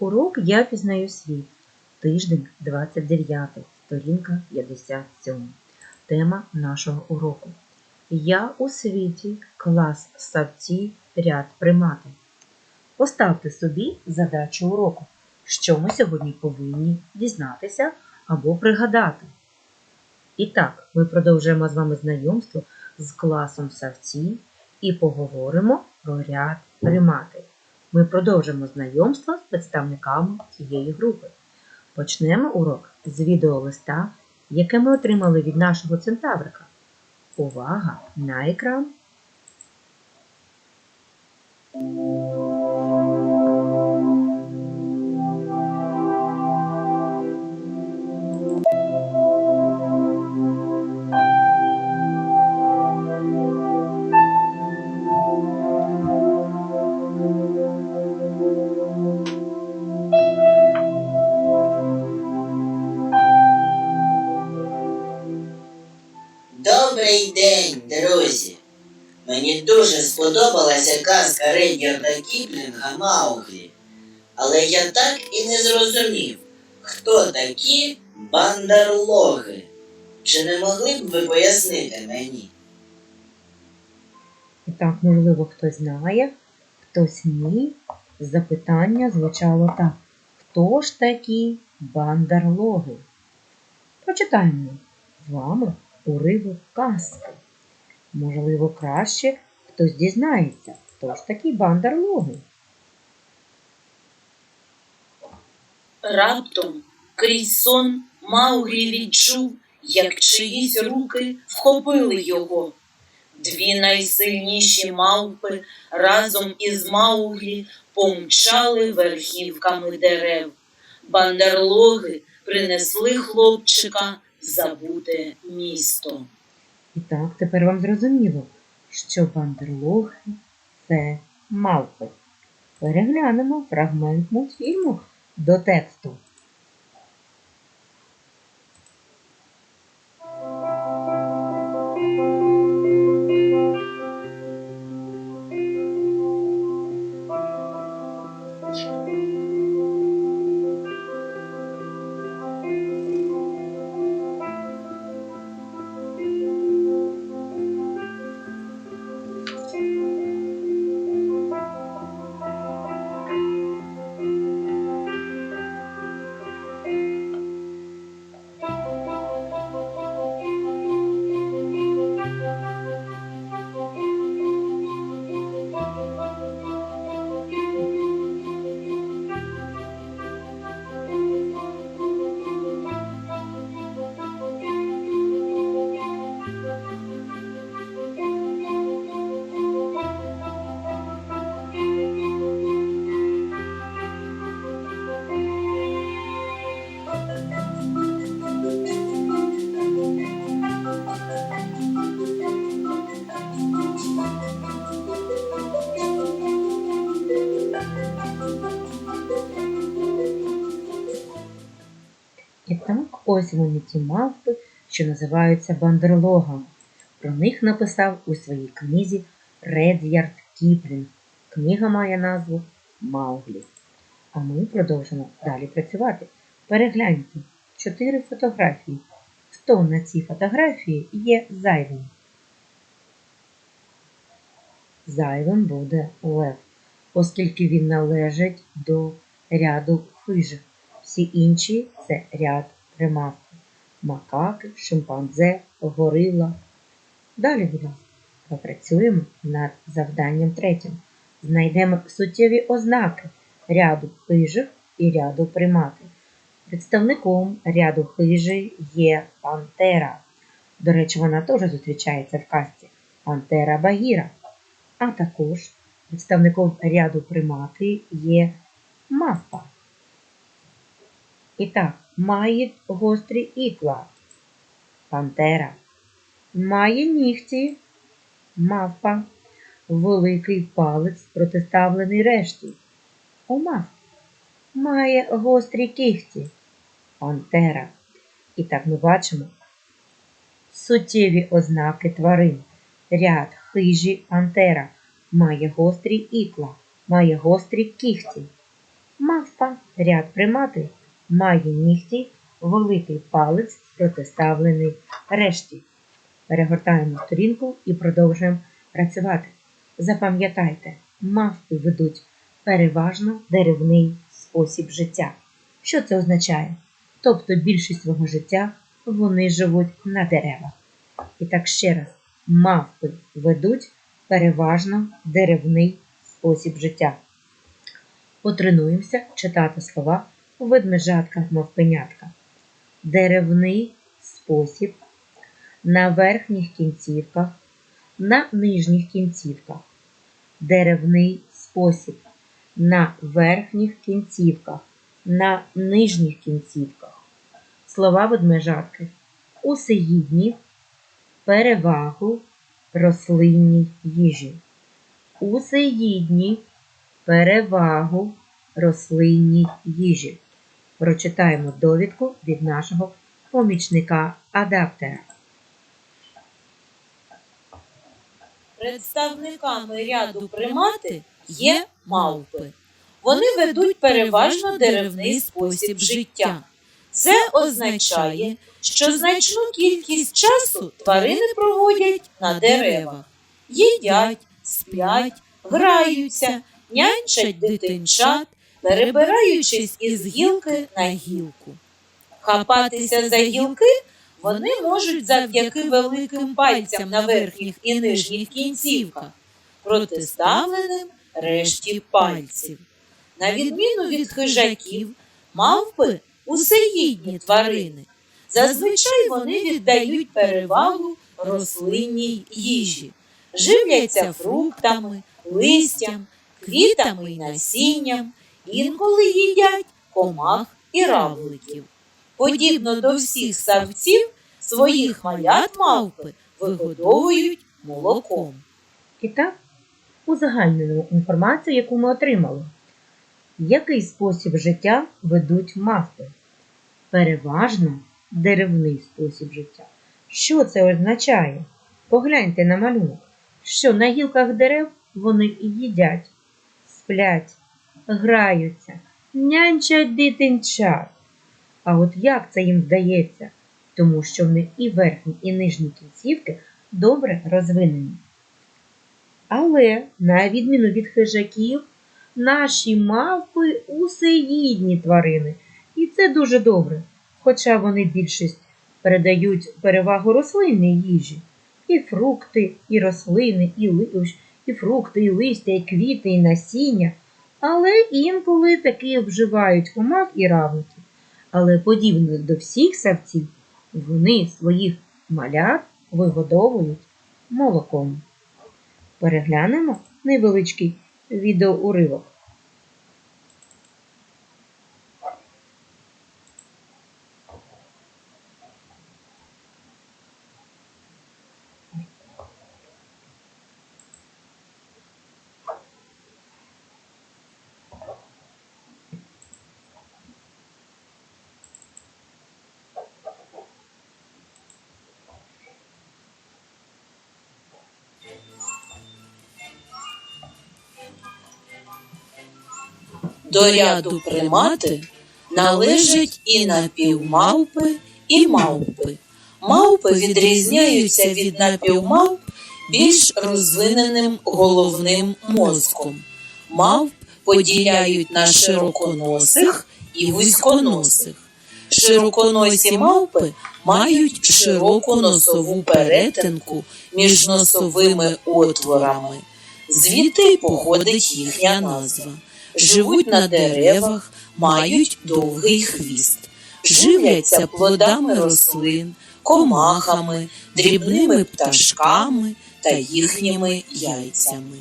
Урок Я пізнаю світ. Тиждень 29, сторінка 57. Тема нашого уроку. Я у світі, клас савці, ряд примати. Поставте собі задачу уроку, що ми сьогодні повинні дізнатися або пригадати. І так, ми продовжуємо з вами знайомство з класом савці і поговоримо про ряд примати. Ми продовжимо знайомство з представниками цієї групи. Почнемо урок з відеолиста, яке ми отримали від нашого центаврика. Увага на екран! Дуже сподобалася казка Рейнярда Кіплінга Мауглі. Але я так і не зрозумів, хто такі бандерлоги. Чи не могли б ви пояснити мені? Так, можливо, хтось знає, хтось ні. Запитання звучало так. Хто ж такі бандерлоги? Прочитаємо з вами уривок казки. Можливо, краще хтось дізнається, хто ж такі бандерлоги. Раптом крізь сон Мауглі відчув, як чиїсь руки вхопили його. Дві найсильніші мавпи разом із Мауглі помчали верхівками дерев. Бандерлоги принесли хлопчика в забуте місто. І так, тепер вам зрозуміло, що бандерлоги це мавпи. Переглянемо фрагмент мультфільму до тексту. Так, ось вони ті мавпи, що називаються бандерлогами. Про них написав у своїй книзі Ред'ярд Кіплінг. Книга має назву Мауглі. А ми продовжимо далі працювати. Перегляньте чотири фотографії. Хто на цій фотографії є зайвим? Зайвим буде лев, оскільки він належить до ряду хижих. Всі інші це ряд примат. Макаки, шимпанзе, горила. Далі, будь ласка, попрацюємо над завданням третім. Знайдемо суттєві ознаки ряду хижих і ряду примати. Представником ряду хижий є пантера. До речі, вона теж зустрічається в казці. Пантера Багіра. А також представником ряду примати є мавпа. І так, має гострі ікла. Пантера. Має нігті. Мавпа. Великий палець протиставлений решті. У. Має гострі кігті. Пантера. І так ми бачимо суттєві ознаки тварин. Ряд хижі пантера. Має гострі ікла. Має гострі кігті. Мавпа ряд примати має нігті, великий палець протиставлений решті. Перегортаємо сторінку і продовжуємо працювати. Запам'ятайте, мавпи ведуть переважно деревний спосіб життя. Що це означає? Тобто більшість свого життя вони живуть на деревах. І так ще раз, мавпи ведуть переважно деревний спосіб життя. Потренуємося читати слова ведмежатка мавпенятка. Деревний спосіб на верхніх кінцівках, на нижніх кінцівках. Деревний спосіб на верхніх кінцівках, на нижніх кінцівках. Слова ведмежатки. Усеїдні, перевагу рослинній їжі. Усеїдні, перевагу рослинній їжі. Прочитаємо довідку від нашого помічника адаптера. Представниками ряду примати є мавпи. Вони ведуть переважно деревний спосіб життя. Це означає, що значну кількість часу тварини проводять на деревах, їдять, сплять, граються, нянчать дитинчат, перебираючись із гілки на гілку. Хапатися за гілки вони можуть завдяки великим пальцям на верхніх і нижніх кінцівках, протиставленим решті пальців. На відміну від хижаків, мавпи усеїдні тварини. Зазвичай вони віддають перевагу рослинній їжі, живляться фруктами, листям, квітами й насінням, інколи їдять комах і равликів. Подібно до всіх савців, своїх малят мавпи вигодовують молоком. І так, узагальнюємо інформацію, яку ми отримали. Який спосіб життя ведуть мавпи? Переважно деревний спосіб життя. Що це означає? Погляньте на малюнок, що на гілках дерев вони і їдять, сплять, граються, нянчать дитинчат. А от як це їм вдається? Тому що в них і верхні, і нижні кінцівки добре розвинені. Але, на відміну від хижаків, наші мавпи усеїдні тварини. І це дуже добре, хоча вони більшість передають перевагу рослинній їжі. І фрукти, і рослини, і, ли- і фрукти, і листя, і квіти, і насіння. Але інколи таки вживають комах і равників. Але подібно до всіх савців, вони своїх малят вигодовують молоком. Переглянемо невеличкий відеоуривок. До ряду примати належать і напівмавпи, і мавпи. Мавпи відрізняються від напівмавп більш розвиненим головним мозком. Мавп поділяють на широконосих і вузьконосих. Широконосі мавпи мають широку носову перетинку між носовими отворами. Звідти походить їхня назва. Живуть на деревах, мають довгий хвіст, живляться плодами рослин, комахами, дрібними пташками та їхніми яйцями.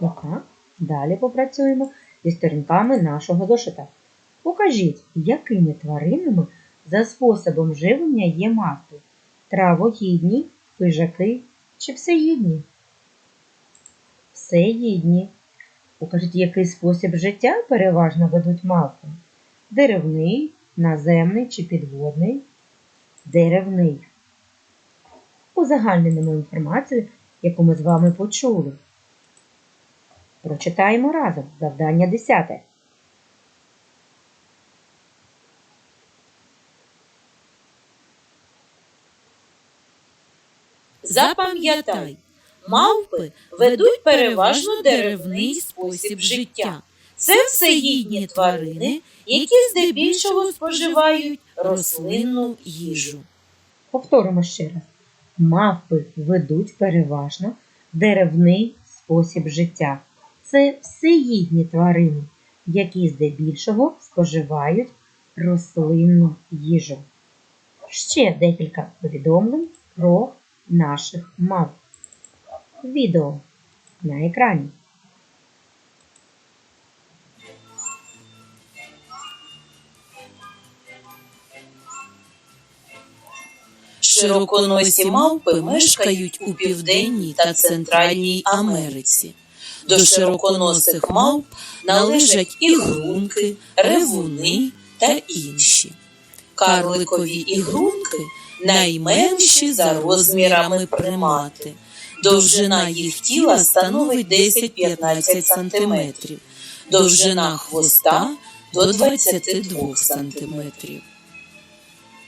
Яка? Далі попрацюємо зі сторінками нашого зошита. Покажіть, якими тваринами за способом живлення є мавпи? Травоїдні, хижаки чи всеїдні? Всеїдні. Покажіть, який спосіб життя переважно ведуть мавпи? Деревний, наземний чи підводний? Деревний. Узагальнимо інформацію, яку ми з вами почули. Прочитаємо разом завдання 10. Запам'ятай, мавпи ведуть переважно деревний спосіб життя. Це всегідні тварини, які здебільшого споживають рослинну їжу. Повторимо ще раз. Мавпи ведуть переважно деревний спосіб життя. Це всеїдні тварини, які здебільшого споживають рослинну їжу. Ще декілька повідомлень про наших мавп. Відео на екрані. Широконосі мавпи мешкають у Південній та Центральній Америці. До широконосих мавп належать ігрунки, ревуни та інші. Карликові ігрунки найменші за розмірами примати. Довжина їх тіла становить 10-15 см, довжина хвоста до 22 см.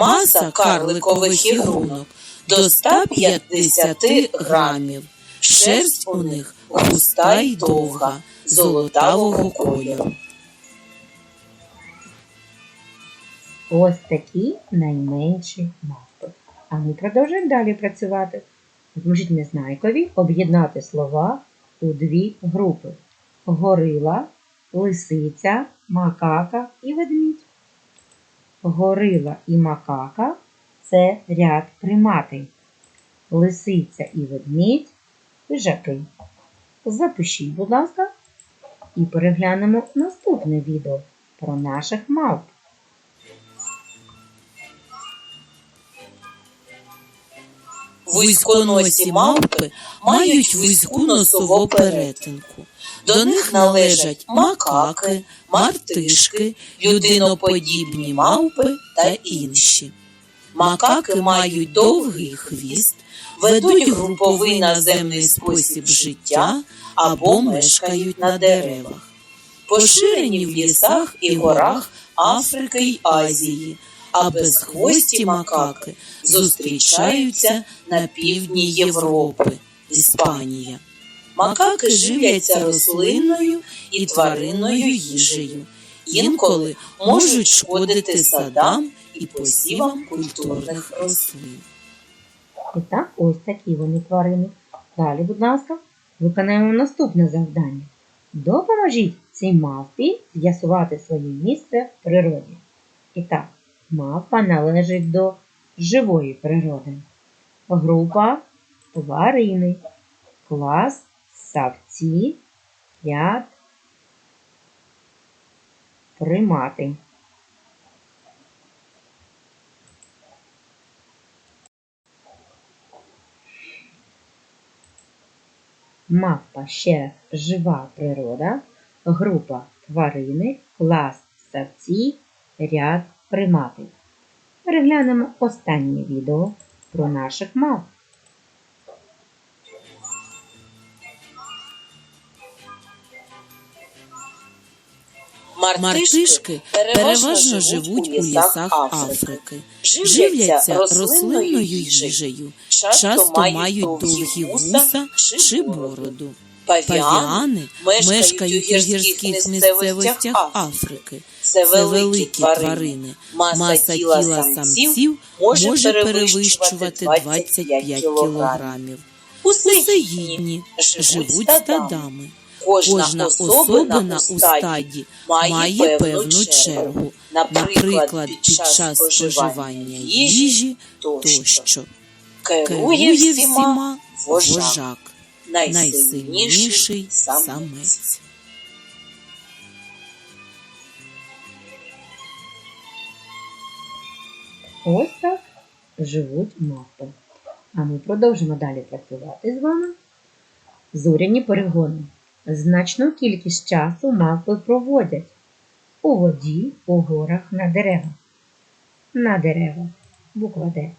Маса карликових ігрунок до 150 грамів. Шерсть у них густа й довга, золотавого кольору. Ось такі найменші мавпи. А ми продовжуємо далі працювати. Допоможіть незнайкові об'єднати слова у дві групи: горила, лисиця, макака і ведмідь. Горила і макака це ряд приматий. Лисиця і ведмідь хижаки. Запишіть, будь ласка, і переглянемо наступне відео про наших мавп. Вузьконосі мавпи мають вузьку носову перетинку. До них належать макаки, мартишки, людиноподібні мавпи та інші. Макаки мають довгий хвіст, ведуть груповий наземний спосіб життя або мешкають на деревах. Поширені в лісах і горах Африки й Азії, а безхвості макаки зустрічаються на півдні Європи, Іспанія. Макаки живляться рослинною і тваринною їжею. Інколи можуть шкодити садам і посівам культурних рослин. І так, ось такі вони тварини. Далі, будь ласка, виконаємо наступне завдання. Допоможіть цій мавпі з'ясувати своє місце в природі. І так, мавпа належить до живої природи. Група тварини, клас савці, ряд примати. Мавпа ще жива природа, група тварини, клас савці, ряд примати. Переглянемо останнє відео про наших мавп. Мартишки переважно живуть у лісах Африки, живляться рослинною їжею, часто мають довгі вуса чи бороду. Павіани мешкають у гірських місцевостях Африки. Це великі тварини. Маса тіла самців може перевищувати 25 кілограмів. Усеїдні живуть стадами. Кожна особина у стаді має певну чергу, наприклад, під час споживання їжі тощо. Керує всіма вожак, найсильніший самець. Ось так живуть мавпи. А ми продовжимо далі працювати з вами. Зоряні перегони. Значну кількість часу мавпи проводять у воді, у горах, на деревах. На деревах. Буква Д.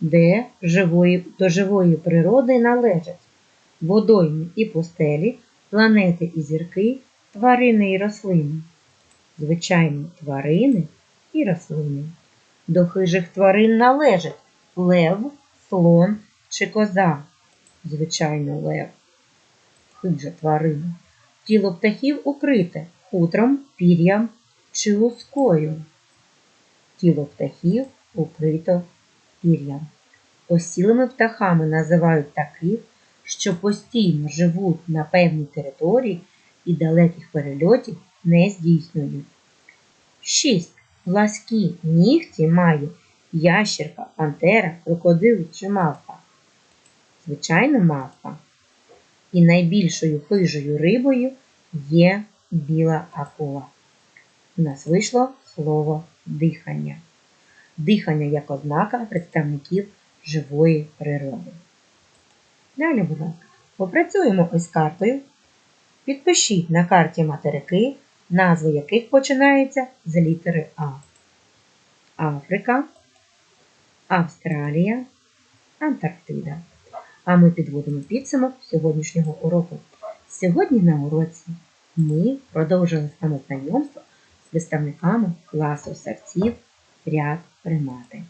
Де живої, до живої природи належать водойми і пустелі, планети і зірки, тварини і рослини. Звичайно, тварини і рослини. До хижих тварин належать лев, слон чи коза. Звичайно, лев. Хижа тварина. Тіло птахів укрите хутром, пір'ям чи лускою. Тіло птахів укрито пір'ям. Осілими птахами називають таких, що постійно живуть на певній території і далеких перельотів не здійснюють. 6. Власкі нігті має ящерка, пантера, крокодил чи мавпа. Звичайно, мавпа. І найбільшою хижою рибою є біла акула. У нас вийшло слово дихання. Дихання як ознака представників живої природи. Далі, будь ласка, попрацюємо ось картою. Підпишіть на карті материки, назви яких починаються з літери А. Африка, Австралія, Антарктида. А ми підводимо підсумок сьогоднішнього уроку. Сьогодні на уроці ми продовжили з вами знайомство з представниками класу савців ряд примати.